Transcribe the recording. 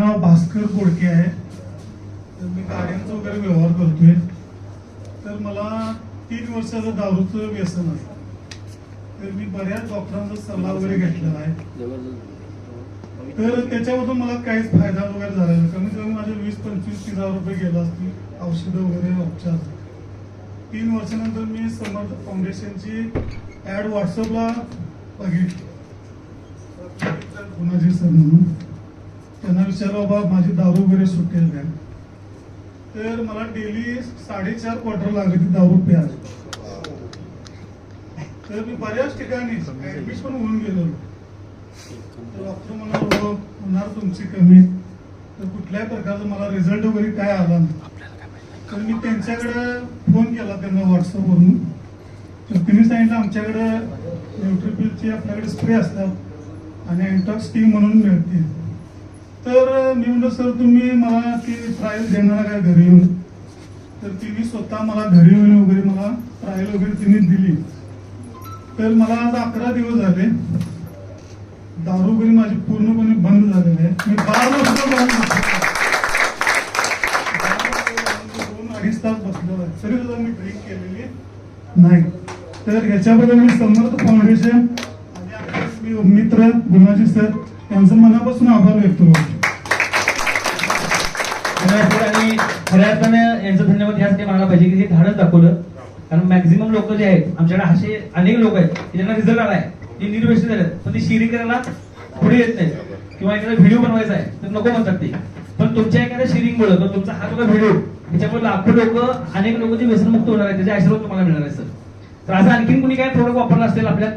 नाव भास्कर कोडके आहे. तर मी गाड्यांचा वगैरे व्यवहार करतोय. तर मला तीन वर्षाचं दारूचं व्यसन आहे. तर मी बऱ्याच डॉक्टरांचा सल्ला वगैरे घेतलेला आहे. तर त्याच्यामधून मला काहीच फायदा वगैरे झाला नाही. कमीत कमी माझे वीस पंचवीस तीस हजार रुपये गेला असतील. औषधं वगैरे उपचार. तीन वर्षानंतर मी समर्थ फाउंडेशनची ऍड व्हॉट्सअपला बघितली. गुणाजी सर म्हणून. विचारलं बाबा माझी दारू वगैरे सुटेल काय तर मला डेली साडेचार क्वार्टर लागत दारू प्याज तर मी बऱ्याच ठिकाणी ऍडमिट पण होऊन गेलो. तर डॉक्टर मला होणार तुमची कमी. तर कुठल्याही प्रकारचा मला रिझल्ट वगैरे काय आला नाही. तर मी त्यांच्याकडे फोन केला त्यांना व्हॉट्सअपवरून तर त्यांनी सांगितलं आमच्याकडे न्यूट्रिपिलची आपल्याकडे स्प्रे असतात आणि अँटॉक्स टी म्हणून मिळते. तर मी म्हणलं सर तुम्ही मला ती ट्रायल देणार काय घरी येऊन? तर तिने स्वतः मला घरी येऊन वगैरे मला ट्रायल वगैरे तिने दिली. तर मला आज अकरा दिवस झाले. दारू वगैरे माझी पूर्णपणे बंद झालेली आहे. मी बारा वर्ष दोन अडीच तास बसलेलो आहे. तरी सुद्धा मी ड्रिंक केलेली नाही. तर ह्याच्याबद्दल मी समर्थ फाउंडेशन मी मित्र गुणाजी सर यांचं मनापासून आभार व्यक्त करतो धन्यवाद आणि खऱ्या अर्थानं यांचं धन्यवाद यासाठी मानायला पाहिजे की हे धाडस दाखवलं. कारण मॅक्झिमम लोक जे आहेत आमच्याकडे असे अनेक लोक आहेत ज्यांना रिझल्ट आलाय ते निर्वेश झालेत. पण ती शेअरिंग करायला पुढे येत नाही किंवा एखादा व्हिडिओ बनवायचा आहे तर नको म्हणतात ते. पण तुमच्या एखाद्या शेअरिंगमुळे किंवा तुमचा हा बघा व्हिडिओ त्याच्यामुळे लाखो लोक अनेक लोक जे व्यसनमुक्त होणार आहेत त्याचे आशीर्वाद तुम्हाला मिळणार आहे सर. तर असं आणखीन कुणी काय प्रोडक्ट वापरला असेल आपल्या